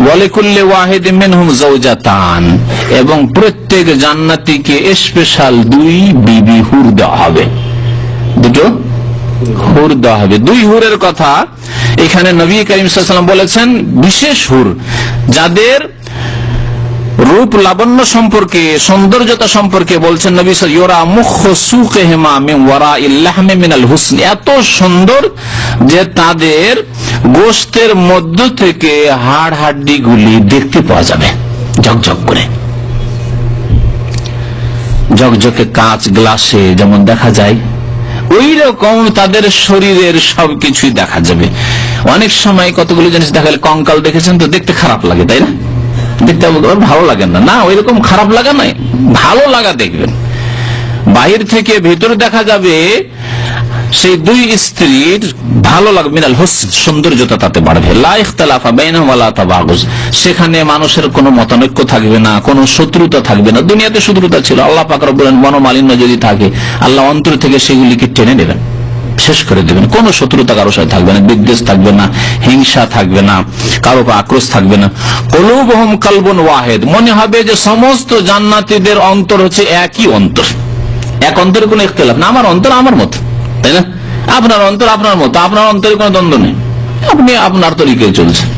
ওয়ালিকুল্লি ওয়াহিদ মিনহুম জাওজাতান এবং প্রত্যেক জান্নাতীকে স্পেশাল দুই বিবি হুর দেওয়া হবে। দুটো হুর দেওয়া হবে। দুই হুরের কথা এখানে নবী করিম সাল্লাম বলেছেন, বিশেষ হুর। যাদের রূপ লাবণ্য সম্পর্কে, সৌন্দর্যতা সম্পর্কে বলছেন এত সুন্দর যে তাদের গোস্তের মধ্য থেকে হাড় হাড্ডি গুলি দেখতে পাওয়া যাবে, ঝকঝক করে। ঝকঝকে কাঁচ গ্লাসে যেমন দেখা যায় ওই রকম তাদের শরীরের সবকিছুই দেখা যাবে। অনেক সময় কতগুলো জিনিস দেখালে কঙ্কাল দেখেছেন তো দেখতে খারাপ লাগে, তাই না? দেখতে আপনার ভালো লাগে না। না ওই রকম খারাপ লাগা নাই। ভালো লাগা দেখবেন। বাহির থেকে ভেতরে দেখা যাবে, সেই দুই স্ত্রীর ভালো লাগবে মিনাল হোসেন, সৌন্দর্যতা তাতে বাড়বে। লাইখতালাফা বেনওয়ালা তাবাগুজ। সেখানে মানুষের কোনো মতানৈক্য থাকবে না, কোনো শত্রুতা থাকবে না। দুনিয়াতে শত্রুতা ছিল। আল্লাহ পাকর বলেন মনোমালিন্য যদি থাকে, আল্লাহ অন্তর থেকে সেগুলিকে টেনে নেবেন। শেষ করে দেবেন কোন শত্রুতা কারও সাথে থাকবে না, বিদ্বেষ থাকবে না, হিংসা থাকবে না, কারও আক্রোশ থাকবে না। কলুবহম কালবন ওয়াহেদ, মনে হবে যে সমস্ত জান্নাতিদের অন্তর হচ্ছে একই অন্তর। এক অন্তরে কোনো ইখতলাফ না, আমার অন্তর আমার মত, তাই না? আপনার অন্তর আপনার মত, আপনার অন্তরে কোনো দ্বন্দ্ব নেই। আপনি আপনার তরিকে চলছেন।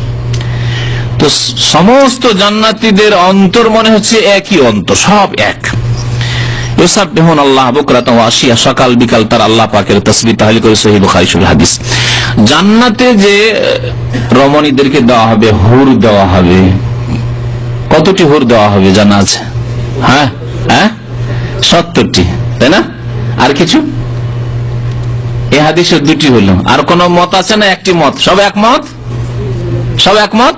তো সমস্ত জান্নাতীদের অন্তর মনে হচ্ছে একই অন্তর, সব এক। ইউসাববিহুন আল্লাহ সকাল, বিকাল তার আল্লাহ পাকের তাসবিহ তাহলে করে সহিহ বুখারী শরীফ হাদিস। জান্নাতে যে, রমণীদেরকে দেওয়া হবে, হুর দেওয়া হবে। কতটি হুর দেওয়া হবে জানা আছে? হ্যাঁ? হ্যাঁ? সত্তরটি, তাই না? আর কিছু? এ হাদিসের দুটি হলো। আর কোন মত আছে না একটি মত? সব একমত? সব একমত?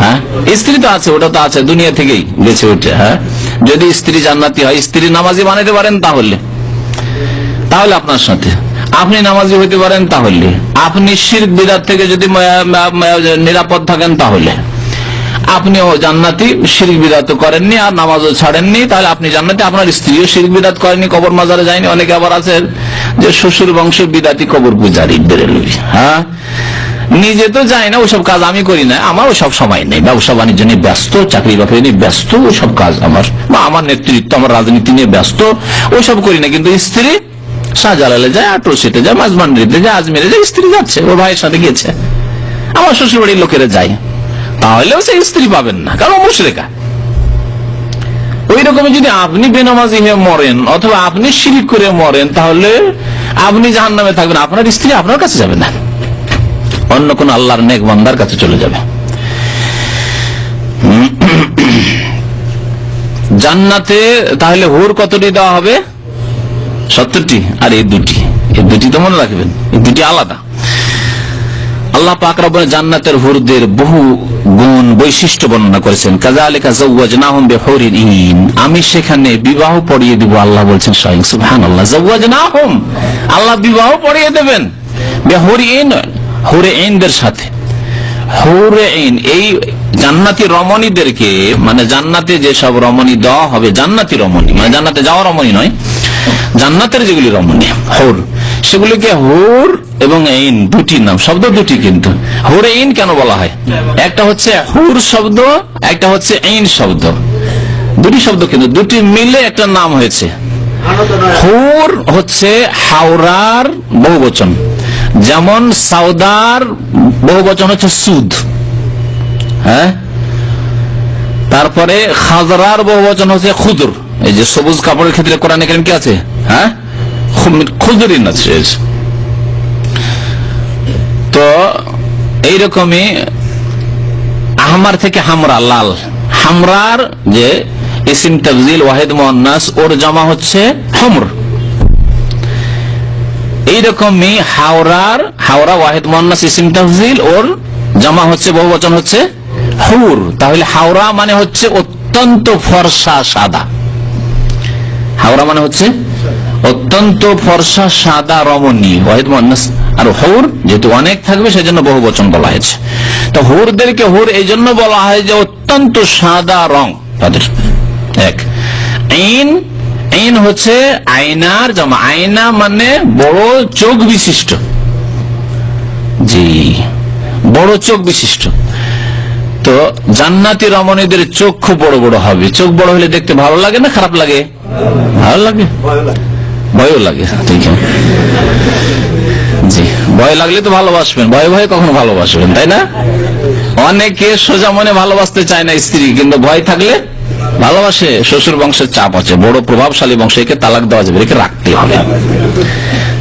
হ্যাঁ? স্ত্রী তো আছে, ওটা তো আছে, দুনিয়া থেকেই বেছে উঠে হ্যাঁ? যদি স্ত্রী জান্নাতি হয়, স্ত্রী নামাজি বানাইতে পারেন তাহলে। তাহলে আপনার সাথে। আপনি নামাজি হইতে পারেন তাহলে। আপনি শির বিরাট থেকে যদি নিরাপদ থাকেন তাহলে। আপনিও জান্নাতি, শিরিক, বিদাত করেননি আর নামাজও ছাড়েননি, তাহলে আপনি জান্নাতি। আপনার স্ত্রীও শিরিক, বিদাত করেনি, কবর মাজারে যায়নি। অনেকে আবার আছে যে শ্বশুর বংশ বিদাতি, কবর পূজারি বেরেলবি হ্যাঁ? নিজে তো যাই না, ওসব কাজ আমি করি না। আমার ওসব সময় নেই। ব্যবসা বাণিজ্য নিয়ে ব্যস্ত, চাকরি বাকরি নিয়ে ব্যস্ত, ওসব কাজ আমার। বা আমার নেতৃত্ব, আমার রাজনীতি নিয়ে ব্যস্ত ওইসব করি না। কিন্তু স্ত্রী শাহজালালে যায়, আটরসিতে যায়, মাঝমান্ডিতে যায়, আজমিরে যায়, স্ত্রী যাচ্ছে ও ভাইয়ের সাথে গিয়েছে। আমার শ্বশুর বাড়ির লোকেরা যায়। তাহলেও সেই স্ত্রী পাবেন না, কারণ মুশরেকা। ওই যদি আপনি বেনামাজি হয়ে মরেন, অথবা আপনি শিরিক করে মরেন, তাহলে আপনি জাহান নামে থাকবেন। আপনার স্ত্রী আপনার কাছে যাবে না। অন্য কোন আল্লাহর নেক বান্দার কাছে চলে যাবে। জান্নাতে তাহলে হুর কতটি দেওয়া হবে? সত্তরটি আর এই দুটি। এই দুটি তো মনে রাখবেন, এই দুটি আলাদা। আল্লাহ পাক রব্বুল জান্নাতের হুরদের বহু গুণ বৈশিষ্ট্য বর্ণনা করেছেন। কাযালিকা যাওয়াজনাহুম বিহুরিন ইন আমি সেখানে বিবাহ পড়িয়ে দিব, আল্লাহ বলছেন স্বয়ং। সুবহানাল্লাহ, যাওয়াজনাহুম। আল্লাহ বিবাহ পড়িয়ে দেবেন। বিহুরিন হুরে ইনদের সাথে। হুরে ইন এই জান্নাতি রমণীদেরকে মানে জান্নাতে যেসব রমণী দেওয়া হবে, জান্নাতি রমণী মানে জান্নাতে যাওয়া রমণী নয়, জান্নাতের যেগুলি রমণী সেগুলিকে এবং ইন দুটি নাম, শব্দ দুটি কিন্তু। হুরে কেন বলা হয়? একটা হচ্ছে হুর শব্দ, একটা হচ্ছে ইন শব্দ। দুটি শব্দ কিন্তু, দুটি মিলে একটা নাম হয়েছে। হুর হচ্ছে হাওড়ার বহুবচন। যেমন সাউদার বহুবচন হচ্ছে সুদ। হ্যাঁ? তারপরে খাজরার বহুবচন হচ্ছে খুদর। এই যে সবুজ কাপড়ের ক্ষেত্রে কোরআন এখানে কি আছে? হ্যাঁ? খুদরিন আছে। তো এইরকমই আহমার থেকে হামরা, লাল। হামরার যে ইসিম তফজিল, ওয়াহিদ মোহান্নাস ওর জমা হচ্ছে হমর এইরকমই হাওড়ার, হাওড়া ওয়াহেদ মোহান্নাস ইসিম তফজিল ওর জমা হচ্ছে, বহু বচন হচ্ছে, হুর। তাহলে হাওড়া মানে হচ্ছে অত্যন্ত ফর্সা সাদা। হাওড়া মানে হচ্ছে অত্যন্ত ফর্সা সাদা রমণী, ওয়াহিদ মোহান্নাস। আর হুর যেহেতু অনেক থাকবে, সেজন্য বহু বচন বলা হয়েছে। তো হুরদেরকে হুর এই জন্য বলা হয় যে অত্যন্ত সাদা রং। তাদের এক। আইন আইন হচ্ছে আয়নার জমা। আয়না মানে বড় চোখ বিশিষ্ট। জি বড় চোখ বিশিষ্ট। তো জান্নাতি রমণীদের চোখ খুব বড় বড় হবে। চোখ বড় হলে দেখতে ভালো লাগে না খারাপ লাগে? ভালো লাগে। ভয়ও লাগে ঠিক আছে। জি ভয় লাগলে তো ভালোবাসবেন। ভয়ে ভয়ে কখনো ভালোবাসবেন তাই না? অনেকে সোজা মনে ভালোবাসতে চায় না স্ত্রী কিন্তু ভয় থাকলে ভালোবাসে শ্বশুর বংশের চাপ আছে, বড় প্রভাবশালী বংশ, একে তালাক দেওয়া যাবে, একে রাখতে হবে।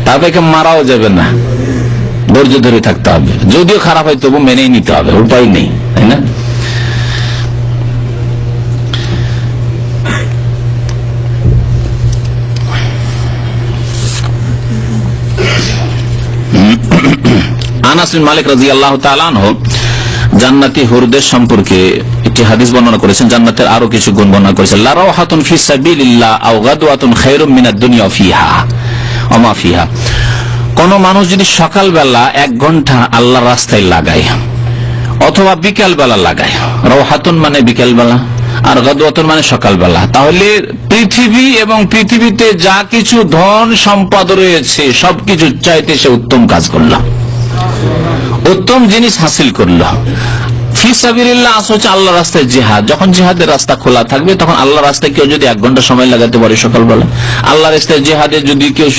তারপর একে মারাও যাবে না। ধৈর্য ধরে থাকতে হবে। যদিও খারাপ হয়, তবু মেনেই নিতে হবে, উপায় নেই, তাই না? আনাসিন মালিক রাজি আল্লাহ জান্নাতি হুরদের সম্পর্কে একটি হাদিস বর্ণনা করেছেন, জান্নাতের আরও কিছু গুণ বর্ণনা করেছেন। লারাও হাতুন ফি সাবিলিল্লাহ আও গাদওয়াতুন খায়রুম মিনাদ দুনিয়া ফিহা, ওমা কোন মানুষ যদি সকালবেলা এক ঘণ্টা আল্লাহ রাস্তায় লাগায়, অথবা বিকাল বেলা লাগায়, রওহাতুন মানে বিকাল বেলা আর গদওয়াতুন মানে সকালবেলা, তাহলে পৃথিবী এবং পৃথিবীতে যা কিছু ধন সম্পদ রয়েছে সবকিছু চাইতে সে উত্তম কাজ করল। উত্তম জিনিস হাসিল করল। আল্লাহ রাস্তায় যখন রাস্তা খোলা থাকবে আল্লাহ রাস্তায় কেউ যদি এক ঘণ্টা সময় লাগাতে পারে সকালবেলা আল্লাহ রাস্তায় যদি কেউ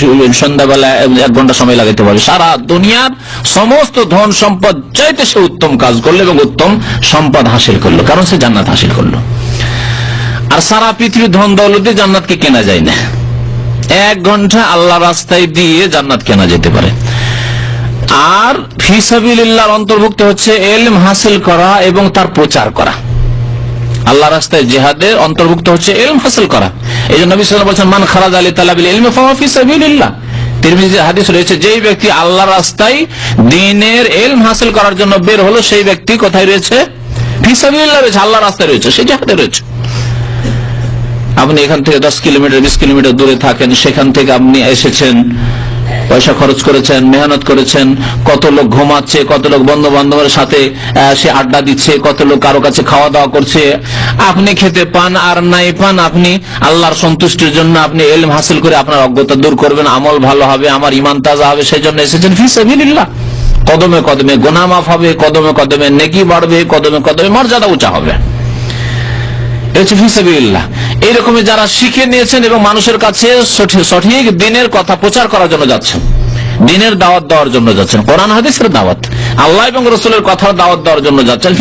এক ঘণ্টা সময় লাগাতে পারে, সারা দুনিয়ার সমস্ত ধন সম্পদ সে উত্তম কাজ করল এবং উত্তম সম্পদ হাসিল করল। কারণ সে জান্নাত হাসিল করল। আর সারা পৃথিবীর ধন দৌলতে জান্নাতকে কেনা যায় না। এক ঘণ্টা আল্লাহ রাস্তায় দিয়ে জান্নাত কেনা যেতে পারে। আর ফিসাবিল্লাহর অন্তর্ভুক্ত হচ্ছে এলম হাসিল করা এবং তার প্রচার করা। আল্লাহ রাস্তায় জেহাদের অন্তর্ভুক্ত হচ্ছে এলম হাসিল করা। এই জন্য সাল্লাল্লাহু মান খারাজ আলী তালাবিল ইলমি ফাওয়া ফি সাবিলিল্লাহ। তিরমিজির হাদিস রয়েছে, যেই ব্যক্তি আল্লাহ রাস্তায় দিনের এলম হাসিল করার জন্য বের হলো, সেই ব্যক্তি কোথায় রয়েছে? ফিসাবিল্লাহ আল্লাহ রাস্তায় রয়েছে, সে জেহাদে রয়েছে। আপনি এখান থেকে দশ কিলোমিটার, বিশ কিলোমিটার দূরে থাকেন, সেখান থেকে আপনি এসেছেন পয়সা খরচ করেছেন, মেহনত করেছেন, কত লোক ঘুমাচ্ছে, কত লোক বন্ধু বান্ধবের সাথে সে আড্ডা দিচ্ছে, কত লোক কারও কাছে খাওয়া দাওয়া করছে। আপনি খেতে পান আর নাই পান, আপনি আল্লাহর সন্তুষ্টির জন্য আপনি এলম হাসিল করে আপনার অজ্ঞতা দূর করবেন, আমল ভালো হবে, আমার ইমান তাজা হবে সেই জন্য এসেছেন ফিসাবিল্লাহ কদমে কদমে গোনা মাফ হবে, কদমে কদমে নেকি বাড়বে, কদমে কদমে মর্যাদা উঁচা হবে। এইরকমই যারা শিখে নিয়েছেন এবং মানুষের কাছে সঠিক দিনের কথা প্রচার করার জন্য যাচ্ছেন, দিনের দাওয়াত দেওয়ার জন্য যাচ্ছেন, কোরআন, হাদিসের দাওয়াত, আল্লাহ এবং রসুলের দাওয়াত দেওয়ার জন্য যাচ্ছেন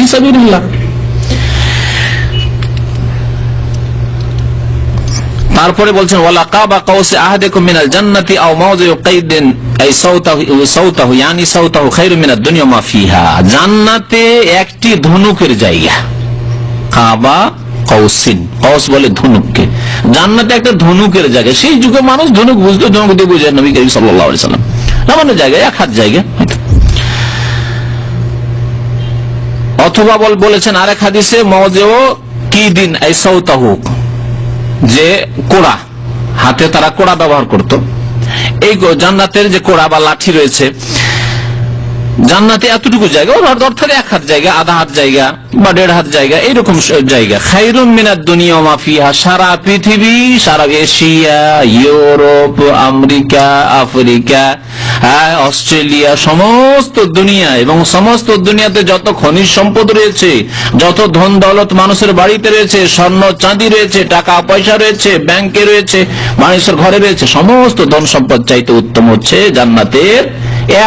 তারপরে বলছেন কাবা দুনিয়া জান্নাতে একটি ধনুকের জায়গা। কাবা কৌসিন, কৌস বলে ধনুককে। জান্নাতে একটা ধনুকের জায়গা। সেই যুগে মানুষ ধনুক বুঝতো, ধনুক দিয়ে বুঝে নবী করিম সাল্লাম। সামান্য জায়গায়, এক হাত জায়গা অথবা বল, বলেছেন আরেক হাদিসে মজেও কি দিন এই সৌতাহুক যে কোড়া, হাতে তারা কোড়া ব্যবহার করত। এই জান্নাতের যে কোড়া বা লাঠি রয়েছে জান্নাতে এতটুকু জায়গা ওর অর্থাৎ এক হাত জায়গা আধা হাত জায়গা বা দেড় হাত জায়গা এইরকম জায়গা। খাইরুম মিনার দুনিয়া মাফিয়া সারা পৃথিবী সারা এশিয়া ইউরোপ আমেরিকা আফ্রিকা হ্যাঁ, অস্ট্রেলিয়া সমস্ত দুনিয়া এবং সমস্ত দুনিয়াতে যত খনিজ সম্পদ রয়েছে যত ধন দৌলত মানুষের বাড়িতে রয়েছে স্বর্ণ চাঁদি রয়েছে টাকা পয়সা রয়েছে ব্যাংকে রয়েছে মানুষের ঘরে রয়েছে সমস্ত ধন সম্পদ চাইতে উত্তম হচ্ছে জান্নাতের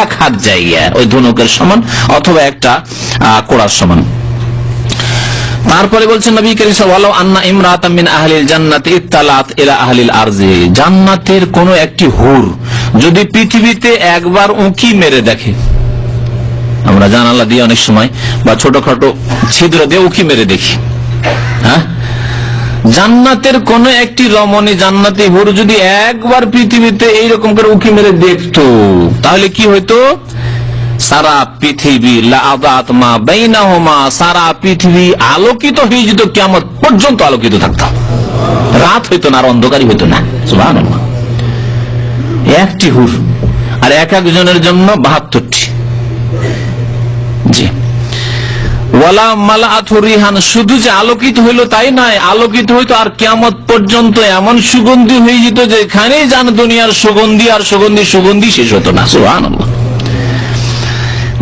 এক হাত জায়গা ওই ধনুকের সমান অথবা একটা কোড়ার সমান। তারপরে বলছেন নবী করিম সাল্লাল্লাহু আন্না ইমরাতাম মিন আহলিল জান্নাতি ইত্তালাত ইলা আহলিল আরজি। জান্নাতের কোন একটি হুর যদি পৃথিবীতে একবার উঁকি মেরে দেখে, আমরা জানালা দিয়ে অনেক সময়, বা ছোটখাটো ছিদ্র দিয়ে উঁকি মেরে দেখি। হ্যাঁ? জান্নাতের কোন একটি রমণী জান্নাতি হুর যদি একবার পৃথিবীতে এইরকম করে উঁকি মেরে দেখতো, তাহলে কি হইতো? সারা পৃথিবী লাআদাত মা বাইনাহুমা, সারা পৃথিবী আলোকিত হয়ে যেত কেমন পর্যন্ত আলোকিত থাকতো। রাত হইতো না আর অন্ধকারই হইতো না। একটি হুর আর এক একজনের জন্য বাহাত্তরটি। জি। ওয়ালা মালাআথু রিহান, শুধু যে আলোকিত হইল তাই নয়, আলোকিত হইতো আর কিয়ামত পর্যন্ত এমন সুগন্ধি হয়ে যেত যে এখানেই যান দুনিয়ার সুগন্ধি আর সুগন্ধি সুগন্ধি শেষ হতো না। সুবহানাল্লাহ।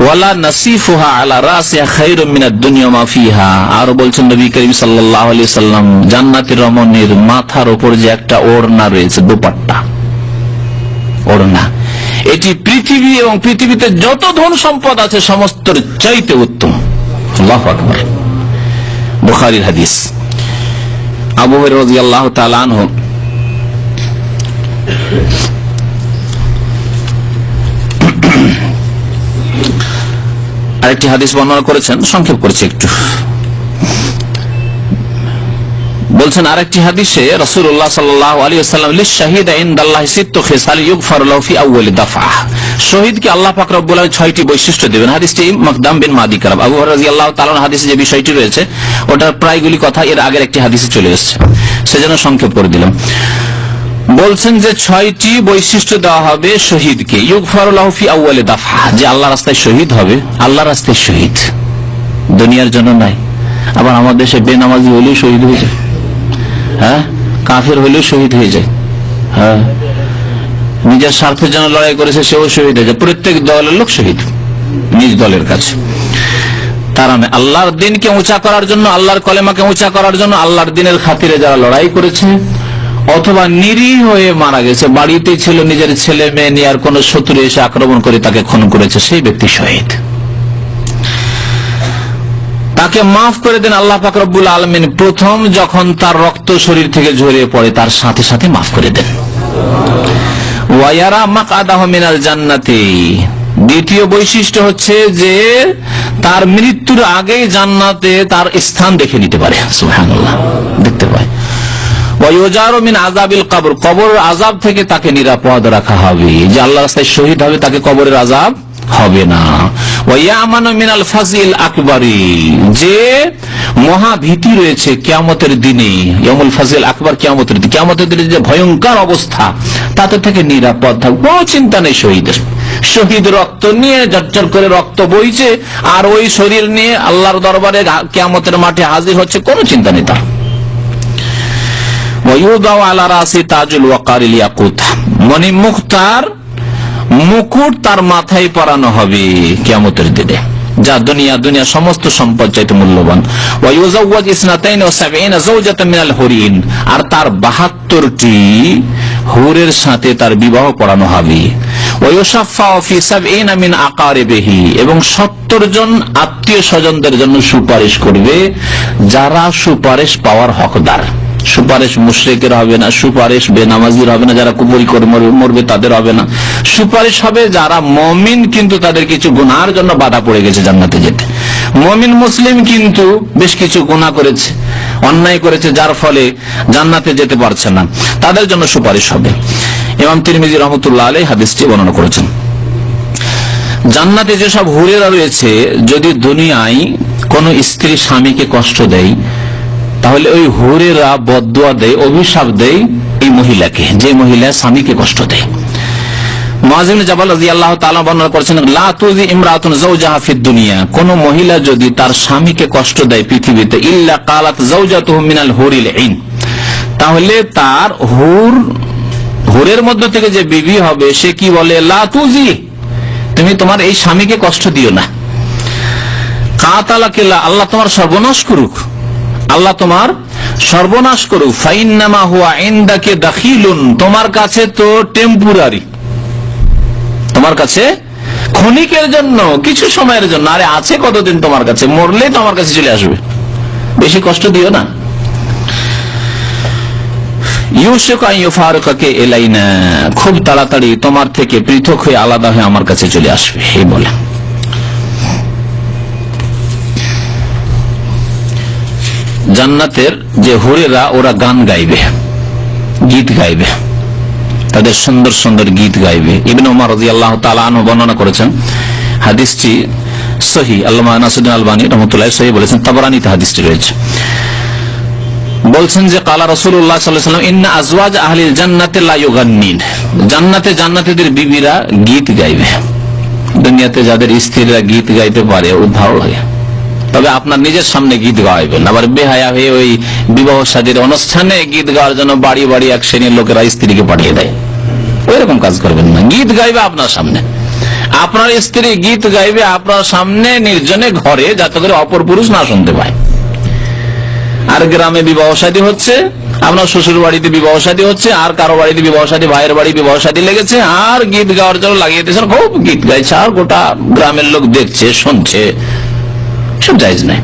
ওয়ালা নাসিফুহা আলা রাসিহা খায়রুম মিনাদ দুনিয়া মা ফিহা। আর বলছেন নবী করিম সাল্লাল্লাহু আলাইহি সাল্লাম জান্নাতের রমণীর মাথার উপর যে একটা ওড়না রয়েছে, দুপাট্টা। ওড়না। এটি পৃথিবী এবং পৃথিবীতে যত ধন সম্পদ আছে, সমস্তর চাইতে উত্তম। আল্লাহু আকবর। বুখারির হাদিস। আবু রাজি আল্লাহ তালান আরেকটি হাদিস বর্ণনা করেছেন, সংক্ষেপ করেছে একটু। বলছেন, আরেকটি হাদিসে রসুল্লাহ সাল্লাহ শাহিদ শহীদকে আল্লাহ পাক ছয়টি বৈশিষ্ট্য দেবেন। হাদিসটি মকদাম বিন মাদি কারাব আবু রাদিয়াল্লাহু তাআলা হাদিসে যে বিষয়টি রয়েছে, ওটার প্রায়গুলি কথা এর আগের একটি হাদিসে চলে এসেছে। সেজন্য সংক্ষেপ করে দিলাম। বলছেন যে ছয়টি বৈশিষ্ট্য দেওয়া হবে শহীদকে। ইউক ইউগফারুল্লাহফি আউ্বালে দাফা যে আল্লাহ রাস্তায় শহীদ হবে আল্লাহ রাস্তায় শহীদ। দুনিয়ার জন্য নাই আবার আমাদের দেশে বেনামাজি হলেও শহীদ হয়ে যায়। হ্যাঁ? কাফের হলেও শহীদ হয়ে যায়। হ্যাঁ? নিজের স্বার্থের জন্য লড়াই করেছে, সেও শহীদ হয়ে যায়। প্রত্যেক দলের লোক শহীদ, নিজ দলের কাছে। তারা নয় আল্লাহর দিনকে উঁচা করার জন্য, আল্লাহর কলেমাকে উঁচা করার জন্য আল্লাহর দিনের খাতিরে যারা লড়াই করেছে, অথবা নিরীহ হয়ে মারা গেছে বাড়িতে ছিল, নিজের ছেলে মেয়ে নিয়ে আর কোন শত্রু এসে আক্রমণ করে তাকে খুন করেছে, সেই ব্যক্তি শহীদ। তাকে মাফ করে দেন আল্লাহ ফাকরবুল আলমিন। প্রথম যখন তার রক্ত শরীর থেকে ঝরিয়ে পড়ে, তার সাথে সাথে মাফ করে দেন। ওয়াইয়ারা মাক আদাহ মিনাল জান্নাতি। দ্বিতীয় বৈশিষ্ট্য হচ্ছে যে, তার মৃত্যুর আগেই জান্নাতে তার স্থান দেখে নিতে পারে। দেখতে পায়। কবর। আজাব থেকে তাকে নিরাপদ রাখা হবে। যে আল্লাহ রাস্তায় শহীদ হবে, তাকে কবরের আজাব হবে না। মিনাল ফাজিল আকবরী। যে মহাভীতি রয়েছে কেয়ামতের দিনে ইয়মুল ফাজিল আকবর কেয়ামতের দিনে কেয়ামতের দিনে যে ভয়ঙ্কর অবস্থা, তাতে থেকে নিরাপদ থাকবে। কোনো চিন্তা নেই শহীদের। শহীদ রক্ত নিয়ে ঝরঝর করে রক্ত বইছে, আর ওই শরীর নিয়ে আল্লাহর দরবারে কেয়ামতের মাঠে হাজির হচ্ছে, কোনো চিন্তা নেই তার। মনি মুখতার মুকুট তার মাথায় পরানো হবে কেমতের দিনে। যা দুনিয়া দুনিয়া সমস্ত সম্পদ চাইতে মূল্যবান। আর তার বাহাত্তরটি হুরের সাথে তার বিবাহ পড়ানো হবে। এবং সত্তর জন আত্মীয় স্বজনদের জন্য সুপারিশ করবে, যারা সুপারিশ পাওয়ার হকদার। সুপারিশ মুশ্রেকের হবে না, সুপারিশ বেনামাজির হবে না, যারা কুপুরি করে মরবে তাদের হবে না। সুপারিশ হবে যারা মমিন কিন্তু তাদের কিছু গুনার জন্য বাধা পড়ে গেছে জান্নাতে যেতে। মমিন মুসলিম কিন্তু বেশ কিছু গুণা করেছে, অন্যায় করেছে, যার ফলে জান্নাতে যেতে পারছে না। তাদের জন্য সুপারিশ হবে। এবং তিরমিজি রহমতুল্লাহ আলী হাদিসটি বর্ণনা করেছেন। জান্নাতে যেসব হুরেরা রয়েছে, যদি দুনিয়ায় কোন স্ত্রী স্বামীকে কষ্ট দেয় তাহলে ওই হুরেরা বদুয়া দেয়, অভিশাপ দেয় এই মহিলাকে, যে মহিলা স্বামীকে কষ্ট দেয়। কোন মহিলা যদি তার স্বামীকে কষ্ট দেয় পৃথিবীতে, ইল্লা কালাত তাহলে তার হুর, হুরের মধ্য থেকে যে বিবি হবে, সে কি বলে লাতুজি তুমি তোমার এই স্বামীকে কষ্ট দিও না। কাতালাকে আল্লাহ তোমার সর্বনাশ করুক। আল্লাহ তোমার সর্বনাশ করুক। ফাইনামা হুয়া ইন্দাকে দাখিলুন। তোমার কাছে তো টেম্পুরারি তোমার কাছে ক্ষণিকের জন্য, কিছু সময়ের জন্য। আরে আছে কতদিন তোমার কাছে? মরলে তোমার কাছে চলে আসবে। বেশি কষ্ট দিও না। খুব তাড়াতাড়ি তোমার থেকে পৃথক হয়ে আলাদা হয়ে আমার কাছে চলে আসবে। এই বলে। জান্নাতের যে হুরেরা, ওরা গান গাইবে, গীত গাইবে, তাদের সুন্দর সুন্দর গীত গাইবে। ইবিন উমার আল্লাহ তালু বর্ণনা করেছেন, হাদিসটি সহি আল্লাহ নাসুদ্দিন আলবানী রহমতুল্লাহ সহি বলেছেন, তাবরানিতে হাদিসটি রয়েছে। বলছেন যে, কালা রসুল্লাহ সাল্লাম আজওয়াজ আহলিল জান্নাতে লাইগান্নিন জান্নাতে জান্নাতিদের বিবিরা গীত গাইবে। দুনিয়াতে যাদের স্ত্রীরা গীত গাইতে পারে ভালো লাগে তবে আপনার নিজের সামনে গীত গাইবেন আবার বেহায়া হয়ে ওই বিবাহ সাদীর অনুষ্ঠানে গীত গাওয়ার জন্য বাড়ি বাড়ি এক শ্রেণির লোকেরা স্ত্রীকে পাঠিয়ে দেয়। ওই রকম কাজ করবেন না। গীত গাইবে আপনার সামনে। আপনার স্ত্রী গীত গাইবে আপনার সামনে নির্জনে ঘরে যাতে করে অপর পুরুষ না শুনতে পায়। আর গ্রামে বিবাহ শাদী হচ্ছে, আপনার শ্বশুর বাড়িতে বিবাহ শাদী হচ্ছে, আর কারও বাড়িতে বিবাহ শাদী ভাইয়ের বাড়ি বিবাহ শাদী লেগেছে, আর গীত গাওয়ার জন্য লাগিয়ে দিয়েছেন, খুব গীত গাইছে, আর গোটা গ্রামের লোক দেখছে, শুনছে। সব জায়জ নাই।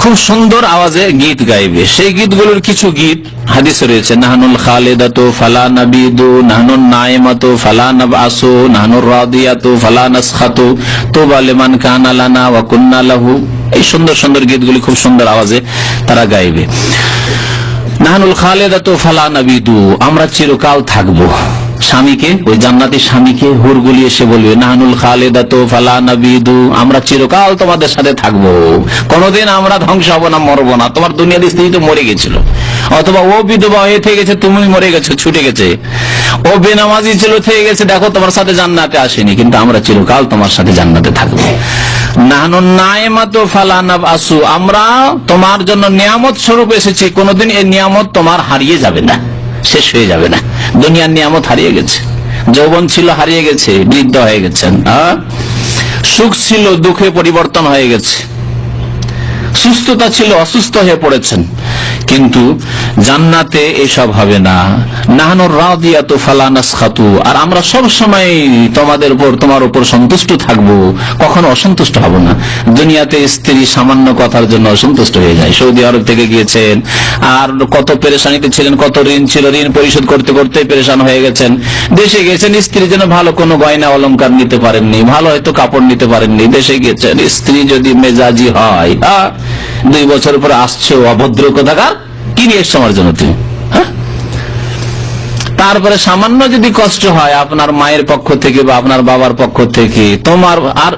খুব সুন্দর আওয়াজে গীত গাইবে। সেই গীতগুলোর কিছু গীত হাদিস রয়েছে, নাহানুল খালেদাতো ফালা নাবিদু নাহানুল নাইমাতো ফালা নাবাসু নাহানুর রাদিয়াতু ফালা নাসখাতু, তোবা লিমান কানা লানা ওয়া কুন্না লাহু। এই সুন্দর সুন্দর গীতগুলি খুব সুন্দর আওয়াজে তারা গাইবে। নাহানুল খালেদাতো ফালা নাবিদু, আমরা চিরকাল থাকব। স্বামীকে, ওই জান্নাতি স্বামীকে হুরগুলি এসে বলবে, নাহানুল খালেদাতো ফালা নাবিদু, আমরা চিরকাল তোমাদের সাথে থাকব। কোনদিন আমরা ধ্বংস হব না, মরবো না। তোমার দুনিয়ার স্ত্রী তো মরে গেছিল। অথবা ও বিধবা হয়ে থেকে গেছে, তুমি মরে গেছো, ছুটে গেছে। ও বেনামাজি ছিল, থেকে গেছে, দেখো তোমার সাথে জান্নাতে আসেনি, কিন্তু আমরা চিরকাল তোমার সাথে জান্নাতে থাকব। আমরা তোমার জন্য নিয়ামত স্বরূপ এসেছি, কোনদিন এই নিয়ামত তোমার হারিয়ে যাবে না। শেষ হয়ে যাবে না। দুনিয়ার নিয়ামত হারিয়ে গেছে। যৌবন ছিল, হারিয়ে গেছে, বৃদ্ধ হয়ে গেছেন। হ্যাঁ? সুখ ছিল, দুঃখে পরিবর্তন হয়ে গেছে। সুস্থতা ছিল, অসুস্থ হয়ে পড়েছেন। কিন্তু জান্নাতে এসব হবে না। নাহানোর রাদিয়াতু ফালানাস খাতু আর আমরা সব সময় তোমাদের উপর, তোমার উপর সন্তুষ্ট থাকব। কখনো অসন্তুষ্ট হব না। দুনিয়াতে স্ত্রী সামান্য কথার জন্য অসন্তুষ্ট হয়ে যায়। সৌদি আরব থেকে গিয়েছেন, আর কত পেরেশানিতে ছিলেন, কত ঋণ ছিল, ঋণ পরিশোধ করতে করতে পেরেশান হয়ে গেছেন। দেশে গেছেন স্ত্রী যেন ভালো কোনো গয়না অলংকার নিতে পারেননি, ভালো হয়তো কাপড় নিতে পারেননি। দেশে গেছেন স্ত্রী যদি মেজাজি হয় দুই বছর পরে আসছে অভদ্র কোথাকার? কি নিয়ে এসছো জন্য তুমি? হ্যাঁ? তারপরে সামান্য যদি কষ্ট হয় আপনার মায়ের পক্ষ থেকে বা আপনার বাবার পক্ষ থেকে, তোমার আর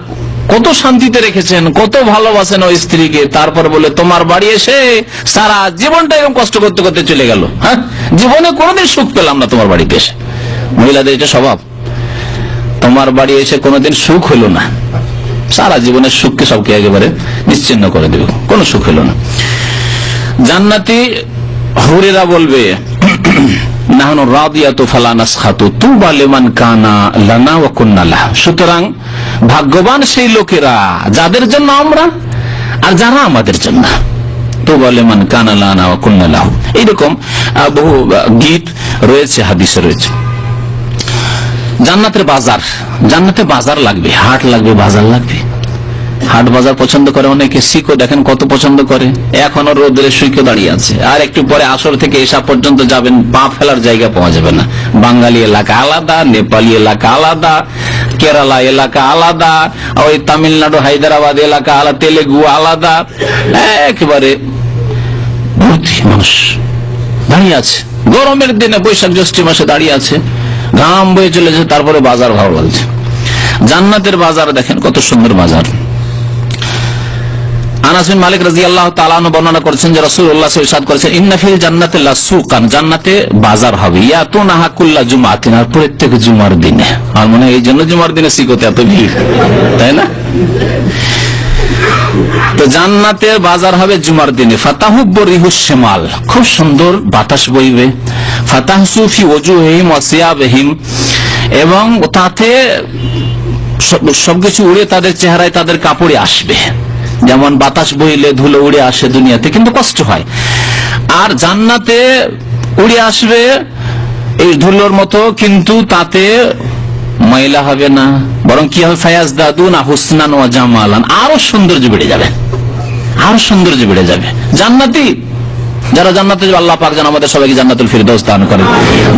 কত শান্তিতে রেখেছেন, কত ভালোবাসেন ওই স্ত্রীকে, তারপর বলে তোমার বাড়ি এসে সারা জীবনটা এরকম কষ্ট করতে করতে চলে গেল। হ্যাঁ? জীবনে কোনোদিন সুখ পেলাম না তোমার বাড়িতে এসে। মহিলাদের এটা স্বভাব। তোমার বাড়ি এসে কোনোদিন সুখ হলো না। সারা জীবনের সুখকে সবকে একেবারে নিশ্চিন্ন করে দেবে। কোনো সুখ হলো না। জান্নাতি হুরেরা বলবে। সুতরাং ভাগ্যবান সেই লোকেরা, যাদের জন্য আমরা আর যারা আমাদের জন্য। তুবা লিমান কানা লানা ওয়া কুন্না এইরকম বহু গীত রয়েছে, হাদিসে রয়েছে। জান্নাতের বাজার, জান্নাতে বাজার লাগবে, হাট লাগবে, বাজার লাগবে। হাট বাজার পছন্দ করে, অনেকে শিখো দেখেন কত পছন্দ করে। এখনও রোদ্রে শুইকে দাঁড়িয়ে আছে। আর একটু পরে আসর থেকে এসা পর্যন্ত যাবেন, পা ফেলার জায়গা পাওয়া যাবে না। বাঙালি এলাকা আলাদা, নেপালি এলাকা আলাদা, কেরালা এলাকা আলাদা, ওই তামিলনাড়ু, হায়দ্রাবাদ এলাকা আলাদা, তেলেগু আলাদা। একেবারে ভর্তি মানুষ দাঁড়িয়ে আছে। গরমের দিনে বৈশাখ জ্যৈষ্ঠ মাসে দাঁড়িয়ে আছে। ঘাম বয়ে চলেছে, তারপরে বাজার ভালো লাগছে। জান্নাতের বাজার দেখেন কত সুন্দর বাজার। আনাসিন মালিক রাজি আল্লাহ বর্ণনা যে রসুল্লাহ সাদ করেছেন ইন্নাফিল জান্নাতে লাসুকান জান্নাতে বাজার হবে। নাহাকুল্লা আর প্রত্যেক জুমার দিনে। আর মনে এই জন্য জুমার দিনে এত ভিড়, তাই না? তো জান্নাতের বাজার হবে জুমার দিনে। খুব সুন্দর বাতাস বইবে। ফাতাহসুফি ওজুহিম ওয়াসিয়াবহিম এবং তাতে সব- সবকিছু উড়ে তাদের চেহারায় তাদের কাপড়ে আসবে। যেমন বাতাস বইলে ধুলো উড়ে আসে দুনিয়াতে, কিন্তু কষ্ট হয়। আর জান্নাতে উড়ে আসবে এই ধুলোর মতো, কিন্তু তাতে ময়লা হবে না। বরং কি হবে? ফায়াজ দাদু না হুসনান ও জামালান। আরও সৌন্দর্য বেড়ে যাবে। আরও সৌন্দর্য বেড়ে যাবে। জান্নাতি যারা জান্নাতে যাবে, আল্লাহ পাক যেন আমাদের সবাইকে জান্নাতুল ফিরদৌস দান করে।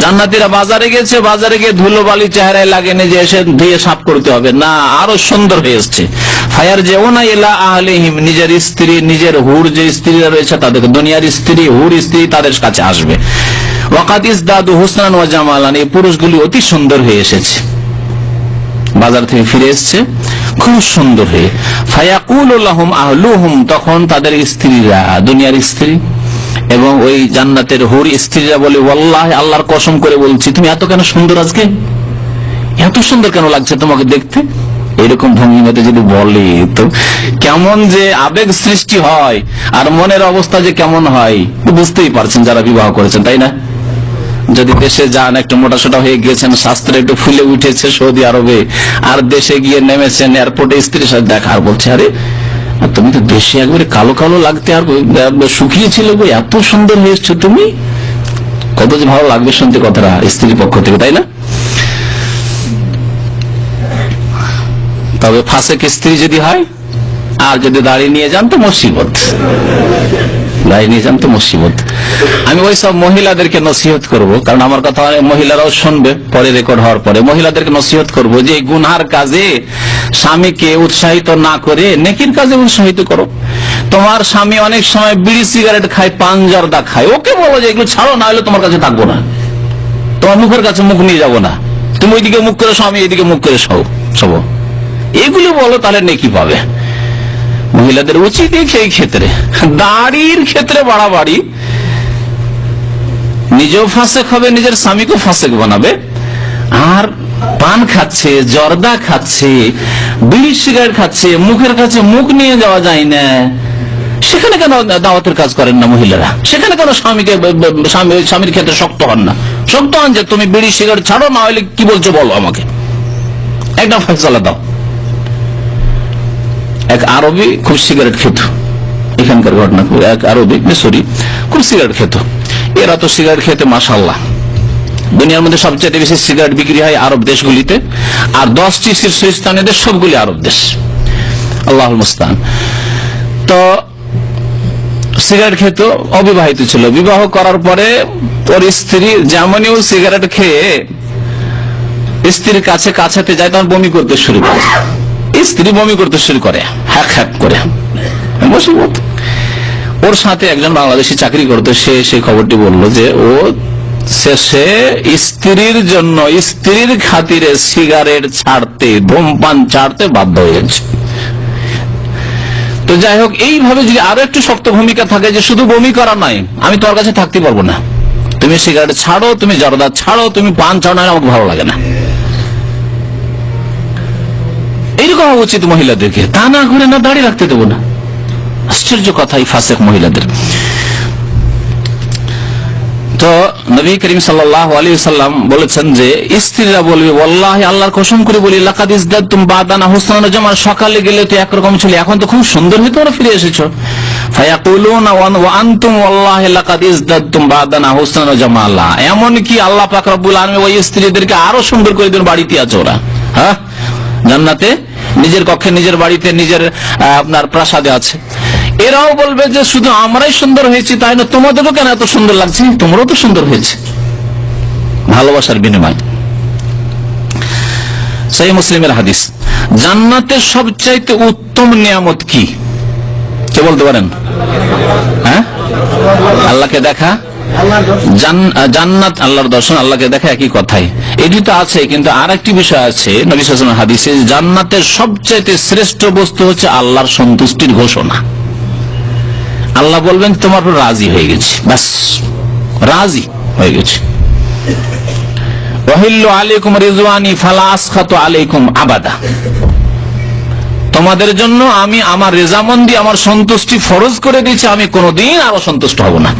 জান্নাতিরা বাজারে গেছে বাজারে গিয়ে ধুলো বালি চেহারায় লাগেনি যে এসে ধুয়ে সাফ করতে হবে। না আরও সুন্দর হয়ে এসছে ফায়ার যে ওনা এলা আহলিহিম নিজের স্ত্রী নিজের হুর যে স্ত্রীরা রয়েছে তাদের দুনিয়ার স্ত্রী হুর স্ত্রী তাদের কাছে আসবে। ওয়াকাতিস দাদু হুসনান ওয়া জামালান এই পুরুষগুলি অতি সুন্দর হয়ে এসেছে। বাজার থেকে ফিরে এসছে খুব সুন্দর হয়ে। ফায়াকুল আহলুহুম তখন তাদের স্ত্রীরা দুনিয়ার স্ত্রী এবং ওই জান্নাতের হুর স্ত্রীরা বলে, ওয়াল্লাহ, আল্লাহর কসম করে বলছি, তুমি এত কেন সুন্দর আজকে? এত সুন্দর কেন লাগছে তোমাকে দেখতে? এরকম ভঙ্গিমাতে যদি বলে, তো কেমন যে আবেগ সৃষ্টি হয় আর মনের অবস্থা যে কেমন হয় বুঝতেই পারছেন যারা বিবাহ করেছেন, তাই না? যদি দেশে যান, একটু মোটাসোটা হয়ে গিয়েছেন, শাস্ত্রে একটু ফুলে উঠেছে সৌদি আরবে, আর দেশে গিয়ে নেমেছেন এয়ারপোর্টে স্ত্রীর সাথে দেখা আর বলছে, আরে আর তুমি তো দেশে একবারে কালো কালো লাগতে আর শুকিয়ে ছিল গো এত সুন্দর হয়েছো তুমি? কত যে ভালো লাগবে শুনতে কথাটা, স্ত্রীর পক্ষ থেকে, তাই না? তবে ফাঁসেক স্ত্রী যদি হয়, আর যদি দাঁড়িয়ে নিয়ে যান তো মুসিবত। দাঁড়িয়ে নিয়ে যান তো মুসিবত। আমি ওই সব মহিলাদেরকে নসিহত করব, কারণ আমার কথা মহিলারাও শুনবে, পরে রেকর্ড হওয়ার পরে। মহিলাদেরকে নসিহত করব যে গুনহার কাজে স্বামীকে উৎসাহিত না করে নেকির কাজে উৎসাহিত করো। তোমার স্বামী অনেক সময় বিড়ি সিগারেট খায় পান জর্দা খায়। ওকে বলো যে এগুলো ছাড়ো, না হলে তোমার কাছে থাকব না। তোমার মুখের কাছে মুখ নিয়ে যাব না। তুমি ওইদিকে মুখ করে স্বামী এদিকে মুখ করে সব সব এগুলি বলো, তাহলে নেকি পাবে। মহিলাদের উচিত এই ক্ষেত্রে। দাড়ির ক্ষেত্রে বাড়াবাড়ি। নিজেও ফাঁসেক হবে, নিজের স্বামীকেও ফাঁসেক বানাবে। আর পান খাচ্ছে, জর্দা খাচ্ছে, বিড়ি সিগারেট খাচ্ছে, মুখের কাছে মুখ নিয়ে যাওয়া যায় না। সেখানে কেন দাওয়াতের কাজ করেন না মহিলারা? সেখানে কেন স্বামীকে স্বামীর ক্ষেত্রে শক্ত হন না? শক্ত হন যে তুমি বিড়ি সিগারেট ছাড়ো, না হলে কি বলছো বলো আমাকে। একটা ফয়সলা দাও। এক আরবি খুব সিগারেট খেত। এখানকার ঘটনা এক আরবি মিশরি খুব সিগারেট খেত। এরা তো সিগারেট খেতে মাসাল্লাহ দুনিয়ার মধ্যে সবচেয়ে বেশি সিগারেট বিক্রি হয় আরব দেশগুলিতে, আর দশটি শীর্ষস্থানীয় দেশ সবগুলি আরব দেশ। আল্লাহ মুস্তান তো সিগারেট খেত অবিবাহিত ছিল। বিবাহ করার পরে ওর স্ত্রী যেমনই সিগারেট খেয়ে স্ত্রীর কাছে কাছাতে যায়, তখন বমি করতে শুরু করে। স্ত্রী বমি করতে শুরু করে, হ্যাক হ্যাক করে। মুসিবত ওর সাথে একজন বাংলাদেশি চাকরি করতো সে সেই খবরটি বলল যে ও শেষে স্ত্রীর জন্য, স্ত্রীর খাতিরে সিগারেট ছাড়তে, ধূমপান ছাড়তে বাধ্য হয়েছে। তো যাই হোক, এইভাবে যদি আরও একটু শক্ত ভূমিকা থাকে যে শুধু বমি করা নাই আমি তোর কাছে থাকতে পারব না। তুমি সিগারেট ছাড়ো, তুমি জর্দা ছাড়ো, তুমি পান ছাড়ো না আমাকে ভালো লাগে না। এইরকম হওয়া উচিত মহিলাদেরকে তা না করে না দাঁড়িয়ে রাখতে দেবো না। আশ্চর্য কথা এই ফাঁসেক মহিলাদের। তো নবী করিম সাল্লাহ আলী সাল্লাম বলেছেন যে, স্ত্রীরা বলবে আল্লাহ আল্লাহর কসম করে বলি, লাকাদ ইজদাতুম বাদানা হুসনান জামাল সকালে গেলে তো একরকম ছিল, এখন তো খুব সুন্দর হয়ে তোমরা ফিরে এসেছ। ফায়াকুলুনা, ওয়া আনতুম ওয়াল্লাহি, লাকাদ ইজদাতুম বাদানা হুসনান জামালা এমন কি আল্লাহ পাক রব্বুল আলামিন ওই স্ত্রীদেরকে আরও সুন্দর করে দিন, বাড়িতে আছে ওরা। হ্যাঁ? জান্নাতে নিজের কক্ষে, নিজের বাড়িতে, নিজের আপনার প্রাসাদে আছে। এরাও বলবে যে শুধু আমরাই সুন্দর হয়েছি, তাই না? তোমাদেরও কেন এত সুন্দর লাগছে? তোমরাও তো সুন্দর হয়েছে। ভালোবাসার বিনিময়। সেই মুসলিমের হাদিস। জান্নাতের সবচাইতে উত্তম নিয়ামত কি? কে বলতে পারেন? হ্যাঁ? আল্লাহকে দেখা। জান্নাত আল্লাহর দর্শন, আল্লাহকে দেখা একই কথাই। এটি তো আছে, কিন্তু আর একটি বিষয় আছে, নবী সাল্লাল্লাহু হাদিসে, জান্নাতের সবচাইতে শ্রেষ্ঠ বস্তু হচ্ছে আল্লাহর সন্তুষ্টির ঘোষণা। আল্লাহ বলবেন, তোমার রাজি হয়ে গেছি। ব্যাস, রাজি হয়ে গেছে। ওয়াহিল্লু আলাইকুম রিজওয়ানি, ফালা আসখাতু আলাইকুম আবাদা। তোমাদের জন্য আমি আমার রেজামন্দি, আমার সন্তুষ্টি ফরজ করে দিয়েছি, আমি কোনোদিন আরও সন্তুষ্ট হব না।